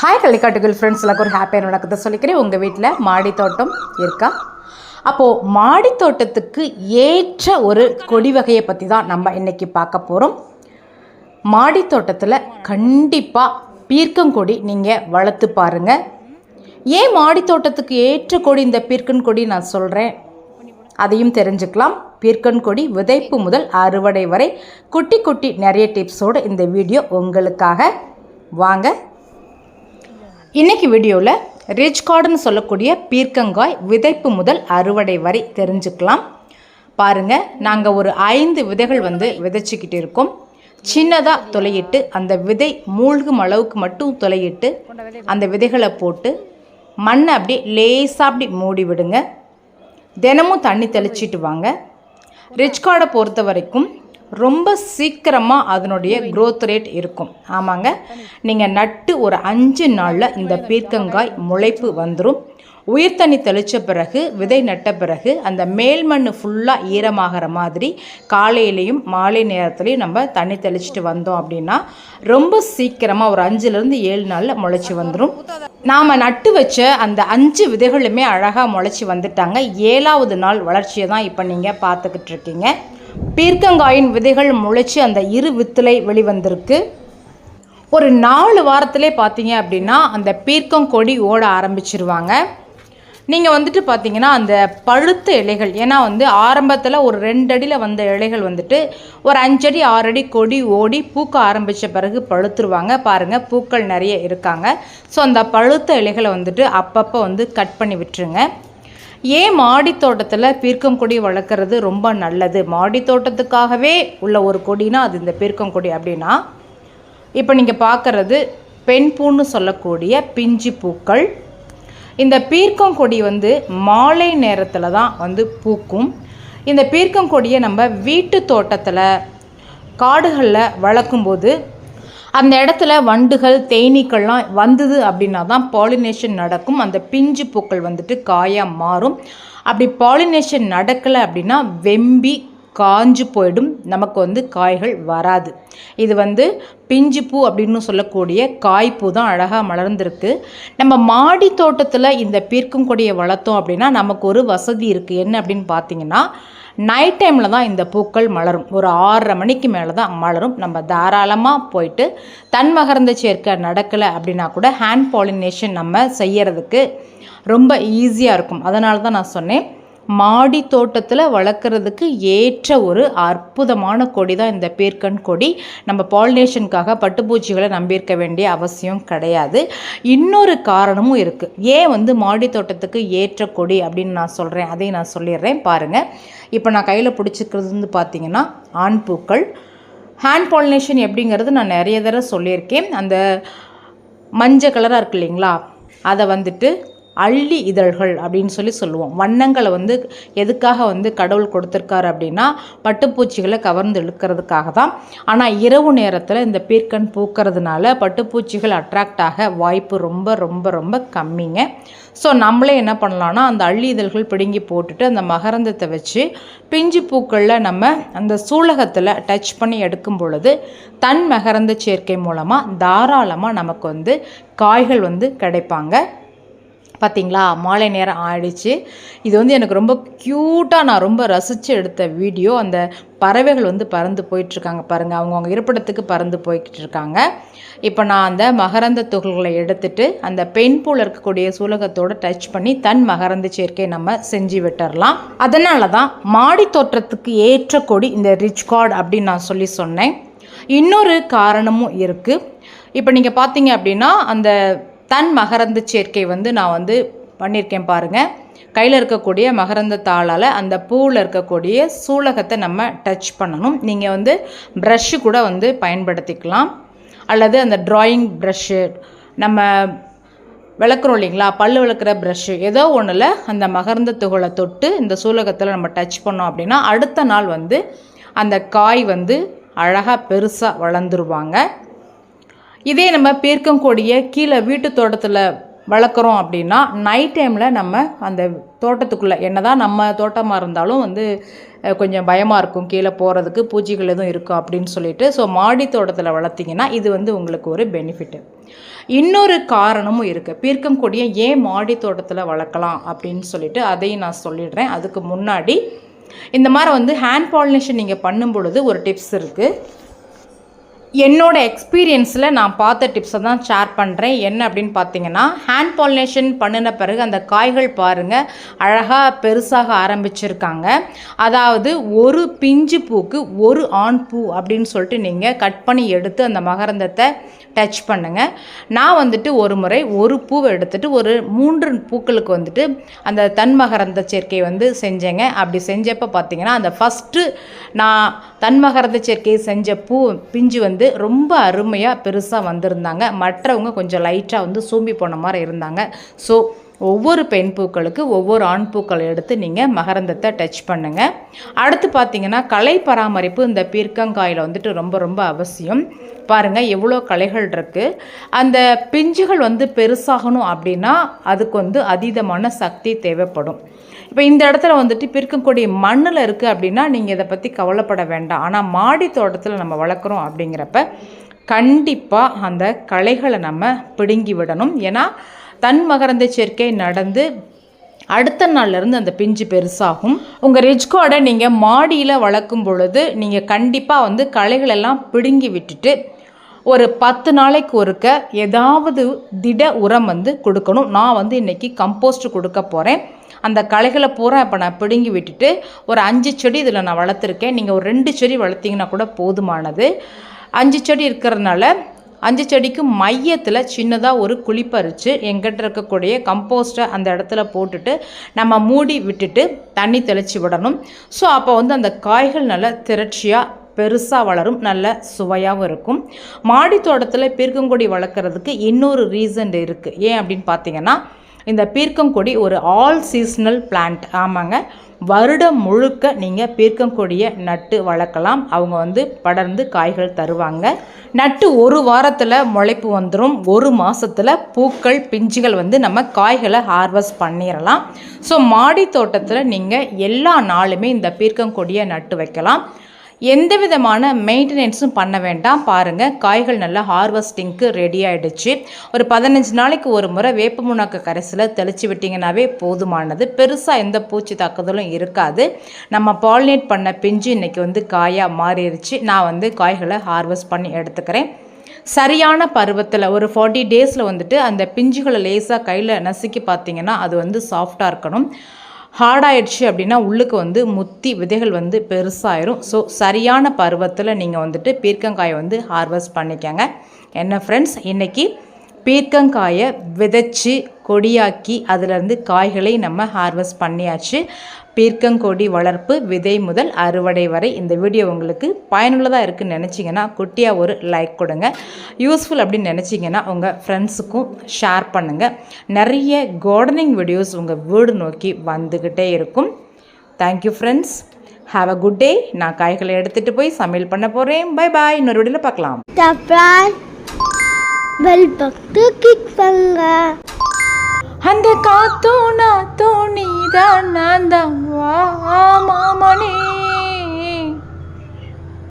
Hi கள்ளிக்காட்டுகள் friends எல்லாருக்கும் ஒரு ஹாப்பியான வணக்கத்தை சொல்லிக்கிறேன். உங்கள் வீட்டில் மாடி தோட்டம் இருக்கா? அப்போது மாடி தோட்டத்துக்கு ஏற்ற ஒரு கொடி வகையை பற்றி தான் நம்ம இன்றைக்கி பார்க்க போகிறோம் மாடி தோட்டத்தில் கண்டிப்பாக பீர்க்கங்கொடி நீங்கள் வளர்த்து பாருங்கள் ஏன் மாடி தோட்டத்துக்கு ஏற்ற கொடி இந்த பீர்க்கன் கொடி நான் சொல்கிறேன் அதையும் தெரிஞ்சுக்கலாம். பீர்க்கன்கொடி விதைப்பு முதல் அறுவடை வரை குட்டி குட்டி நிறைய டிப்ஸோடு இந்த வீடியோ உங்களுக்காக. வாங்க இன்னைக்கு வீடியோவில் ரிச் கார்டுன்னு சொல்லக்கூடிய பீர்க்கங்காய் விதைப்பு முதல் அறுவடை வரை தெரிஞ்சுக்கலாம். பாருங்கள் நாங்கள் ஒரு ஐந்து விதைகள் வந்து விதைச்சிக்கிட்டு இருக்கோம். சின்னதாக துளையிட்டு அந்த விதை மூழ்கும் அளவுக்கு மட்டும் துளையிட்டு அந்த விதைகளை போட்டு மண்ணை அப்படியே லேசாக அப்படி மூடி விடுங்க. தினமும் தண்ணி தெளிச்சிட்டு வாங்க. ரிச் கார்டை பொறுத்த வரைக்கும் ரொம்ப சீக்கிரமாக அதனுடைய க்ரோத் ரேட் இருக்கும். ஆமாங்க. நீங்கள் நட்டு ஒரு அஞ்சு நாளில் இந்த பீர்க்கங்காய் முளைப்பு வந்துடும் உயிர் தண்ணி தெளித்த பிறகு விதை நட்ட பிறகு அந்த மேல் மண் ஃபுல்லாக ஈரமாகிற மாதிரி காலையிலையும் மாலை நேரத்துலையும் நம்ம தண்ணி தெளிச்சிட்டு வந்தோம் அப்படின்னா ரொம்ப சீக்கிரமாக ஒரு அஞ்சுலேருந்து ஏழு நாளில் முளைச்சி வந்துடும் நாம் நட்டு வச்ச அந்த அஞ்சு விதைகளுமே அழகாக முளைச்சி வந்துட்டாங்க. ஏழாவது நாள் வளர்ச்சியை தான் இப்போ நீங்கள் பார்த்துக்கிட்டு இருக்கீங்க. பீர்க்கங்காயின் விதைகள் முளைச்சி அந்த இரு வித்துலை வெளிவந்திருக்கு. ஒரு நாலு வாரத்திலே பார்த்தீங்க அப்படின்னா அந்த பீர்க்கங்கொடி ஓட ஆரம்பிச்சிருவாங்க. நீங்கள் வந்துட்டு பார்த்தீங்கன்னா அந்த பழுத்த இலைகள் ஏன்னா வந்து ஆரம்பத்தில் ஒரு ரெண்டு அடியில் வந்த இலைகள் வந்துட்டு ஒரு அஞ்சடி ஆறு அடி கொடி ஓடி பூக்க ஆரம்பித்த பிறகு பழுத்துருவாங்க. பாருங்கள் பூக்கள் நிறைய இருக்காங்க. ஸோ அந்த பழுத்த இலைகளை வந்துட்டு அப்பப்போ வந்து கட் பண்ணி விட்டுருங்க. ஏன் மாடி தோட்டத்தில் பீர்க்கம் கொடி வளர்க்குறது ரொம்ப நல்லது? மாடி தோட்டத்துக்காகவே உள்ள ஒரு கொடினா அது இந்த பீர்க்கம் கொடி அப்படின்னா இப்போ நீங்கள் பார்க்குறது பெண் பூன்னு சொல்லக்கூடிய பிஞ்சு பூக்கள். இந்த பீர்க்கம் கொடி வந்து மாலை நேரத்தில் தான் வந்து பூக்கும். இந்த பீர்க்கம் கொடியை நம்ம வீட்டு தோட்டத்தில் காடுகளில் வளர்க்கும்போது அந்த இடத்துல வண்டுகள் தேனீக்கள்லாம் வந்தது அப்படின்னா தான் பாலினேஷன் நடக்கும். அந்த பிஞ்சு பூக்கள் வந்துட்டு காயாக மாறும். அப்படி பாலினேஷன் நடக்கலை அப்படின்னா வெம்பி காஞ்சு போயிடும். நமக்கு வந்து காய்கள் வராது. இது வந்து பிஞ்சு பூ அப்படின்னு சொல்லக்கூடிய காய்ப்பூ தான் அழகாக மலர்ந்திருக்கு. நம்ம மாடி தோட்டத்தில் இந்த பீர்க்கும் கொடியை வளர்த்தோம் அப்படின்னா நமக்கு ஒரு வசதி இருக்குது என்ன அப்படின்னு பார்த்தீங்கன்னா நைட் டைமில் தான் இந்த பூக்கள் மலரும். ஒரு ஆறரை மணிக்கு மேலே தான் மலரும். நம்ம தாராளமாக போயிட்டு தன்மகர்ந்த சேர்க்கை நடக்கலை அப்படின்னா கூட ஹேண்ட் பாலினேஷன் நம்ம செய்கிறதுக்கு ரொம்ப ஈஸியாக இருக்கும். அதனால தான் நான் சொன்னேன். மாடி தோட்டத்தில் வளர்க்குறதுக்கு ஏற்ற ஒரு அற்புதமான கொடி தான் இந்த பீர்க்கன் கொடி. நம்ம பாலினேஷனுக்காக பட்டுப்பூச்சிகளை நம்பியிருக்க வேண்டிய அவசியம் கிடையாது. இன்னொரு காரணமும் இருக்குது ஏன் வந்து மாடி தோட்டத்துக்கு ஏற்ற கொடி அப்படின்னு நான் சொல்கிறேன் அதையும் நான் சொல்லிடுறேன். பாருங்கள் இப்போ நான் கையில் பிடிச்சிக்கிறது வந்து பார்த்தீங்கன்னா ஆண் பூக்கள். ஹேண்ட் பாலினேஷன் எப்படிங்கிறது நான் நிறைய தடவை சொல்லியிருக்கேன். அந்த மஞ்சள் கலராக இருக்கு இல்லைங்களா? அதை வந்துட்டு அள்ளி இதழ்கள் அப்படின்னு சொல்லி சொல்லுவோம். வண்ணங்களை வந்து எதுக்காக வந்து கடவுள் கொடுத்துருக்காரு அப்படின்னா பட்டுப்பூச்சிகளை கவர்ந்து இழுக்கிறதுக்காக தான். ஆனால் இரவு நேரத்தில் இந்த பீர்க்கன் பூக்கிறதுனால பட்டுப்பூச்சிகள் அட்ராக்ட் ஆக வாய்ப்பு ரொம்ப ரொம்ப ரொம்ப கம்மிங்க. ஸோ நம்மளே என்ன பண்ணலான்னா அந்த அள்ளி இதழ்கள் பிடுங்கி போட்டுட்டு அந்த மகரந்தத்தை வச்சு பிஞ்சு பூக்களில் நம்ம அந்த சூலகத்தில் டச் பண்ணி எடுக்கும் பொழுது தன் மகரந்த சேர்க்கை மூலமாக தாராளமாக நமக்கு வந்து காய்கள் வந்து கிடைப்பாங்க. பார்த்தீங்களா மாலை நேரம் ஆயிடுச்சு. இது வந்து எனக்கு ரொம்ப க்யூட்டாக நான் ரொம்ப ரசித்து எடுத்த வீடியோ. அந்த பறவைகள் வந்து பறந்து போயிட்டுருக்காங்க பாருங்கள் அவங்கவுங்க இருப்பிடத்துக்கு பறந்து போய்கிட்டு இருக்காங்க இப்போ நான் அந்த மகரந்த துகள்களை எடுத்துட்டு அந்த பெண் பூவில் இருக்கக்கூடிய சூலகத்தோடு டச் பண்ணி தன் மகரந்த சேர்க்கையை நம்ம செஞ்சு விட்டுறலாம். அதனால தான் மாடி தோற்றத்துக்கு ஏற்ற கொடி இந்த ரிச் கார்டு அப்படின்னு நான் சொல்லி சொன்னேன். இன்னொரு காரணமும் இருக்குது இப்போ நீங்கள் பார்த்தீங்க அப்படின்னா அந்த தன் மகரந்த சேர்க்கை வந்து நான் வந்து பண்ணியிருக்கேன் பாருங்கள் கையில் இருக்கக்கூடிய மகரந்த தாளால் அந்த பூவில் இருக்கக்கூடிய சூலகத்தை நம்ம டச் பண்ணணும். நீங்கள் வந்து ப்ரஷ்ஷு கூட வந்து பயன்படுத்திக்கலாம். அல்லது அந்த ட்ராயிங் ப்ரஷ்ஷு நம்ம விளக்குறோம் இல்லைங்களா? பல்லு விளக்குற ப்ரஷ்ஷு ஏதோ ஒன்றில் அந்த மகரந்த துகளை தொட்டு இந்த சூலகத்தில் நம்ம டச் பண்ணோம் அப்படின்னா அடுத்த நாள் வந்து அந்த காய் வந்து அழகாக பெருசாக வளர்ந்துருவாங்க. இதே நம்ம பீர்க்கங்கொடியை கீழே வீட்டு தோட்டத்தில் வளர்க்குறோம் அப்படின்னா நைட் டைமில் நம்ம அந்த தோட்டத்துக்குள்ளே என்ன தான் நம்ம தோட்டமாக இருந்தாலும் வந்து கொஞ்சம் பயமாக இருக்கும். கீழே போகிறதுக்கு பூச்சிகள் எதுவும் இருக்கும் அப்படின்னு சொல்லிட்டு ஸோ மாடி தோட்டத்தில் வளர்த்திங்கன்னா இது வந்து உங்களுக்கு ஒரு பெனிஃபிட்டு இன்னொரு காரணமும் இருக்குது பீர்க்கங்கொடியை ஏன் மாடி தோட்டத்தில் வளர்க்கலாம் அப்படின்னு சொல்லிட்டு அதையும் நான் சொல்லிடுறேன். அதுக்கு முன்னாடி இந்த மாதிரி வந்து ஹேண்ட் பாலினேஷன் நீங்கள் பண்ணும் பொழுது ஒரு டிப்ஸ் இருக்குது என்னோட எக்ஸ்பீரியன்ஸில் நான் பார்த்த டிப்ஸை தான் ஷேர் பண்ணுறேன் என்ன அப்படின்னு பார்த்தீங்கன்னா ஹேண்ட் பாலினேஷன் பண்ணின பிறகு அந்த காய்கள் பாருங்கள் அழகாக பெருசாக ஆரம்பிச்சிருக்காங்க. அதாவது ஒரு பிஞ்சு பூக்கு ஒரு ஆண் பூ அப்படின்னு சொல்லிட்டு நீங்கள் கட் பண்ணி எடுத்து அந்த மகரந்தத்தை டச் பண்ணுங்கள் நான் வந்துட்டு ஒரு முறை ஒரு பூவை எடுத்துட்டு ஒரு மூன்று பூக்களுக்கு வந்துட்டு அந்த தன்மகரந்த சேர்க்கை வந்து செஞ்சேங்க. அப்படி செஞ்சப்போ பார்த்தீங்கன்னா அந்த ஃபஸ்ட்டு நான் தன்மகரந்த சேர்க்கையை செஞ்ச பூ பிஞ்சு வந்து ரொம்ப அருமையாக பெருசாக வந்திருந்தாங்க. மற்றவங்க கொஞ்சம் லைட்டாக வந்து சூம்பி போன மாதிரி இருந்தாங்க. ஸோ ஒவ்வொரு பெண் பூக்களுக்கு ஒவ்வொரு ஆண் பூக்களை எடுத்து நீங்கள் மகரந்தத்தை டச் பண்ணுங்கள் அடுத்து பார்த்தீங்கன்னா கலை பராமரிப்பு இந்த பீர்க்கங்காயில் வந்துட்டு ரொம்ப ரொம்ப அவசியம். பாருங்கள் எவ்வளோ கலைகள் இருக்குது அந்த பிஞ்சுகள் வந்து பெருசாகணும் அப்படின்னா அதுக்கு வந்து அதீதமான சக்தி தேவைப்படும். இப்போ இந்த இடத்துல வந்துட்டு பிற்கக்கூடிய மண்ணில் இருக்குது அப்படின்னா நீங்கள் இதை பற்றி கவலைப்பட வேண்டாம். ஆனால் மாடி தோட்டத்தில் நம்ம வளர்க்குறோம் அப்படிங்கிறப்ப கண்டிப்பாக அந்த களைகளை நம்ம பிடுங்கி விடணும். ஏன்னா தன் மகரந்த சேர்க்கை நடந்து அடுத்த நாள்லேருந்து அந்த பிஞ்சு பெருசாகும். உங்கள் ரிஜ்கார்டை நீங்கள் மாடியில் வளர்க்கும் பொழுது நீங்கள் கண்டிப்பாக வந்து களைகளெல்லாம் பிடுங்கி விட்டுட்டு ஒரு பத்து நாளைக்கு ஒருக்க ஏதாவது திட உரம் வந்து கொடுக்கணும். நான் வந்து இன்றைக்கி கம்போஸ்ட் கொடுக்க போகிறேன் அந்த களைகளை பூரா இப்போ நான் பிடுங்கி விட்டுட்டு ஒரு அஞ்சு செடி இதில் நான் வளர்த்துருக்கேன். நீங்கள் ஒரு ரெண்டு செடி வளர்த்திங்கன்னா கூட போதுமானது. அஞ்சு செடி இருக்கிறதுனால அஞ்சு செடிக்கு மையத்தில் சின்னதாக ஒரு குழி பறித்து எங்கிட்ட இருக்கக்கூடிய கம்போஸ்ட்டை அந்த இடத்துல போட்டுட்டு நம்ம மூடி விட்டுட்டு தண்ணி தெளித்து விடணும். ஸோ அப்போ வந்து அந்த காய்கள் நல்லா திரட்சியாக பெருசாக வளரும் நல்ல சுவையாகவும் இருக்கும். மாடி தோட்டத்தில் பீர்க்கங்கொடி வளர்க்குறதுக்கு இன்னொரு ரீசன் இருக்குது ஏன் அப்படின்னு பார்த்தீங்கன்னா இந்த பீர்க்கங்கொடி ஒரு ஆல் சீஸ்னல் பிளான்ட் ஆமாங்க. வருடம் முழுக்க நீங்கள் பீர்க்கங்கொடியை நட்டு வளர்க்கலாம். அவங்க வந்து படர்ந்து காய்கள் தருவாங்க. நட்டு ஒரு வாரத்தில் முளைப்பு வந்துடும் ஒரு மாதத்தில் பூக்கள் பிஞ்சுகள் வந்து நம்ம காய்களை ஹார்வெஸ்ட் பண்ணிடலாம் ஸோ மாடி தோட்டத்தில் நீங்கள் எல்லா நாளுமே இந்த பீர்க்கங்கொடியை நட்டு வைக்கலாம். எந்த விதமான மெயின்டெனன்ஸும் பண்ண வேண்டாம். பாருங்கள் காய்கள் நல்லா ஹார்வெஸ்டிங்க்கு ரெடி ஆகிடுச்சு ஒரு பதினஞ்சு நாளைக்கு ஒரு முறை வேப்ப முன்னாக்க கரைசில் தெளித்து விட்டிங்கனாவே போதுமானது. பெருசாக எந்த பூச்சி தாக்குதலும் இருக்காது. நம்ம பாலினேட் பண்ண பிஞ்சு இன்றைக்கி வந்து காயாக மாறிடுச்சு. நான் வந்து காய்களை ஹார்வெஸ்ட் பண்ணி எடுத்துக்கிறேன். சரியான பருவத்தில் ஒரு ஃபார்ட்டி டேஸில் வந்துட்டு அந்த பிஞ்சுகளை லேசாக கையில் நசுக்கி பார்த்தீங்கன்னா அது வந்து சாஃப்டாக இருக்கணும். ஹார்டாயிடுச்சு அப்படின்னா உள்ளுக்கு வந்து முத்தி விதைகள் வந்து பெருசாயிரும். ஸோ சரியான பருவத்தில் நீங்கள் வந்துட்டு பீர்க்கங்காயை வந்து ஹார்வெஸ்ட் பண்ணிக்கங்க. என்ன ஃப்ரெண்ட்ஸ் இன்றைக்கி பீர்க்கங்காயை விதைச்சி கொடியாக்கி அதிலிருந்து காய்களை நம்ம ஹார்வெஸ்ட் பண்ணியாச்சு. பீர்க்கங்கொடி வளர்ப்பு விதை முதல் அறுவடை வரை இந்த வீடியோ உங்களுக்கு பயனுள்ளதாக இருக்குதுன்னு நினச்சிங்கன்னா குட்டியாக ஒரு லைக் கொடுங்க. யூஸ்ஃபுல் அப்படின்னு நினச்சிங்கன்னா உங்கள் ஃப்ரெண்ட்ஸுக்கும் ஷேர் பண்ணுங்கள் நிறைய கார்டனிங் வீடியோஸ் உங்கள் வீடு நோக்கி வந்துக்கிட்டே இருக்கும். Thank you friends have a good day நான் காய்களை எடுத்துகிட்டு போய் சமையல் பண்ண போகிறேன் பை பாய் இன்னொரு வீடியோவில் பார்க்கலாம். பெல் பட்டு கிளிக் பண்ணுங்க அந்த காத்தோனா தோணிதான் நான் தான். வா மாமனே.